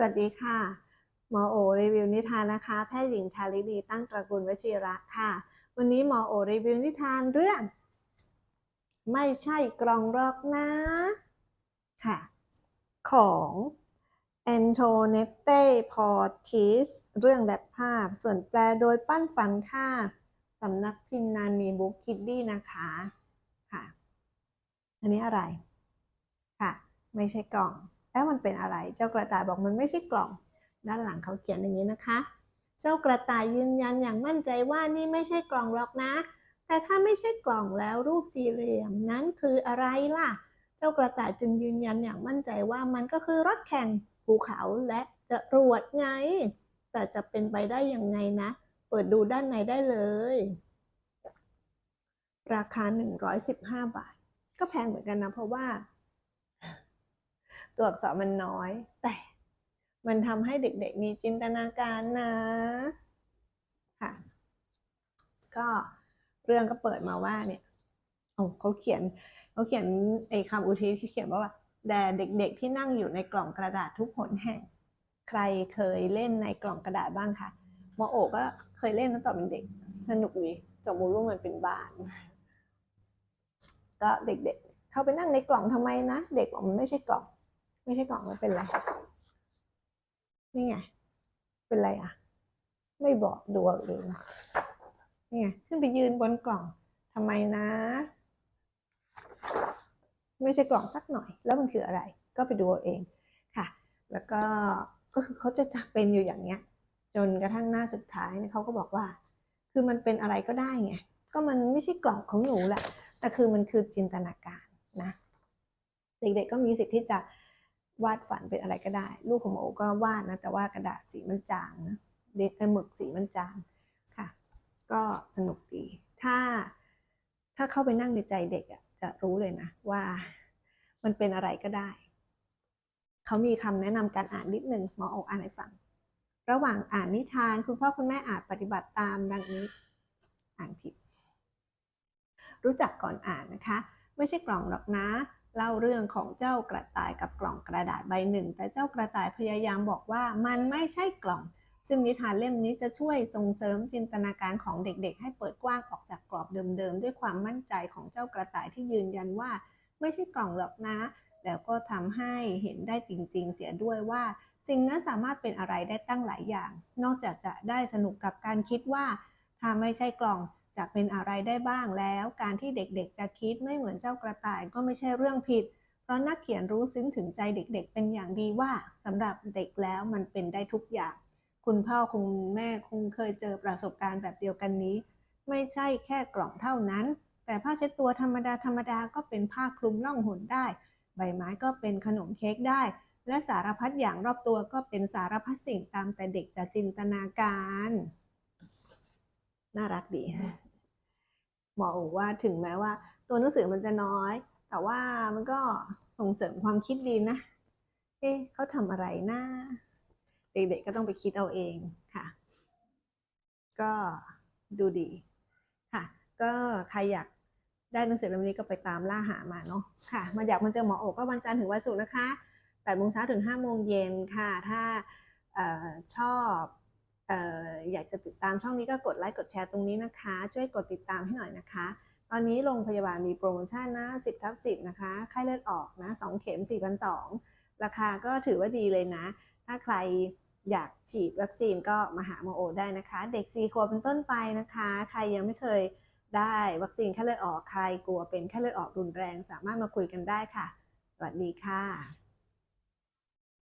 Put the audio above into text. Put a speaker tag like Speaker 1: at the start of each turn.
Speaker 1: สวัสดีค่ะ หมอโอรีวิวนิทานนะคะ แพทย์หญิงชาลินีตั้งตระกูลวชิระค่ะ วันนี้หมอโอรีวิวนิทานเรื่อง ไม่ใช่กล่องรอกนะ ค่ะ ของแอนโทเนตเต้พอทิสเรื่องแบบภาพ ส่วนแปลโดยปั้นฝันค่ะสำนักพิมพ์นานีบุ๊กคิดดี้นะคะ ค่ะ อันนี้อะไร ค่ะ ไม่ใช่กล่อง แล้วมันเป็นอะไร เจ้ากระต่ายบอกมันไม่ใช่กล่อง ด้านหลังเขาเขียนอย่างนี้นะคะ เจ้ากระต่ายยืนยันอย่างมั่นใจว่านี่ไม่ใช่กล่องหรอกนะ แต่ถ้าไม่ใช่กล่องแล้วรูปสี่เหลี่ยมนั้นคืออะไรล่ะ เจ้ากระต่ายจึงยืนยันอย่างมั่นใจว่ามันก็คือรถแข่งภูเขาและจรวดไง แต่จะเป็นไปได้ยังไงนะ เปิดดูด้านในได้เลย ราคา 115 บาท ก็แพงเหมือนกันนะเพราะว่า ตัวอักษรมันน้อย แต่มันทำให้เด็กๆมีจินตนาการนะค่ะ ก็เรื่องก็เปิดมาว่าเนี่ยโอ้เขาเขียนเขาเขียนไอ้คำอุทิศที่เขียนว่าแด่เด็กๆที่นั่งอยู่ในกล่องกระดาษทุกหนแห่ง ใครเคยเล่นในกล่องกระดาษบ้างคะหมอโอก็เคยเล่นตั้งแต่เป็นเด็กสนุกดีสมมุติว่ามันเป็นบ้าน ก็เด็กๆ เข้าไปนั่งในกล่องทำไมนะ เด็กบอกมันไม่ใช่กล่อง ไม่ใช่กล่องมันเป็นอะไร นี่ไง เป็นไรอะ ไม่บอกดูเอาเองนี่ไง ขึ้นไปยืนบนกล่องทำไมนะ ไม่ใช่กล่องสักหน่อย แล้วมันคืออะไร ก็ไปดูเอาเองค่ะ แล้วก็ก็คือเขาจะเป็นอยู่อย่างเนี้ย จนกระทั่งหน้าสุดท้ายเนี่ยเขาก็บอกว่า คือมันเป็นอะไรก็ได้ไงก็มันไม่ใช่กล่องของหนูแหละแต่คือมันคือจินตนาการนะ เด็กๆก็มีสิทธิ์ที่จะ วาดฝันเป็นอะไรก็ได้ ลูกของโมก็วาดนะ แต่ว่ากระดาษสีมันจางนะเด็กหมึกสีมันจางค่ะ ก็สนุกดี ถ้าถ้าเข้าไปนั่งในใจเด็กอะจะรู้เลยนะว่ามันเป็นอะไรก็ได้ เขามีคำแนะนำการอ่านนิดหนึ่งหมอออกอ่านให้ฟัง ระหว่างอ่านนิทานคุณพ่อคุณแม่อาจปฏิบัติตามดังนี้ อ่านผิด รู้จักก่อนอ่านนะคะ ไม่ใช่กล่องหรอกนะ เล่าเรื่องของเจ้ากระต่ายกับกล่องกระดาษใบหนึ่ง แต่เจ้ากระต่ายพยายามบอกว่ามันไม่ใช่กล่อง ซึ่งนิทานเล่มนี้จะช่วยส่งเสริมจินตนาการของเด็กๆ ให้เปิดกว้างออกจากกรอบเดิมๆ ด้วยความมั่นใจของเจ้ากระต่ายที่ยืนยันว่า ไม่ใช่กล่องหรอกนะ แล้วก็ทำให้เห็นได้จริง ๆ เสียด้วยว่า สิ่งนั้นสามารถเป็นอะไรได้ตั้งหลายอย่าง นอกจากจะได้สนุกกับการคิดว่าถ้าไม่ใช่กล่อง จะเป็นอะไรได้บ้างแล้ว การที่เด็กๆจะคิดไม่เหมือนเจ้ากระต่ายก็ไม่ใช่เรื่องผิด เพราะนักเขียนรู้ซึ้งถึงใจเด็กๆ เป็นอย่างดีว่าสำหรับเด็กแล้วมันเป็นได้ทุกอย่าง คุณพ่อคุณแม่คงเคยเจอประสบการณ์แบบเดียวกันนี้ ไม่ใช่แค่กล่องเท่านั้น แต่ผ้าเช็ดตัวธรรมดาธรรมดาก็เป็นผ้าคลุมล่องหนได้ ใบไม้ก็เป็นขนมเค้กได้ และสารพัดอย่างรอบตัวก็เป็นสารพัดสิ่งตามแต่เด็กจะจินตนาการน่ารักดี หมอบอว่าถึงแม้ว่า ตัวหนังสือมันจะน้อย แต่ว่ามันก็ส่งเสริมความคิดดีนะ เอ๊ะเขาทำอะไรนะ เด็กๆก็ต้องไปคิดเอาเองค่ะ ก็ดูดีค่ะ ก็ใครอยากได้หนังสือเล่มนี้ก็ไปตามล่าหามาเนาะค่ะ มาอยากมาเจอหมอโอกก็วันจันทร์ถึงวันศุกร์นะคะ8โมงเช้าถึง5โมงเย็นค่ะ ถ้าออชอบ อยากจะติดตามช่องนี้ก็กดไลค์กดแชร์ตรงนี้นะคะ ช่วยกดติดตามให้หน่อยนะคะ ตอนนี้โรงพยาบาลมีโปรโมชั่นนะ 10ทับ10 นะคะไข้เลือดออกนะ 2 เข็ม 4,200 ราคาก็ถือว่าดีเลยนะ ถ้าใครอยากฉีดวัคซีนก็มาหาหมโอได้นะคะ เด็ก4ขวบเป็นต้นไปนะคะ ใครยังไม่เคยได้วัคซีนไข้เลือดออกใครกลัวเป็นไข้เลือดออกรุนแรง สามารถมาคุยกันได้ค่ะ สวัสดีค่ะ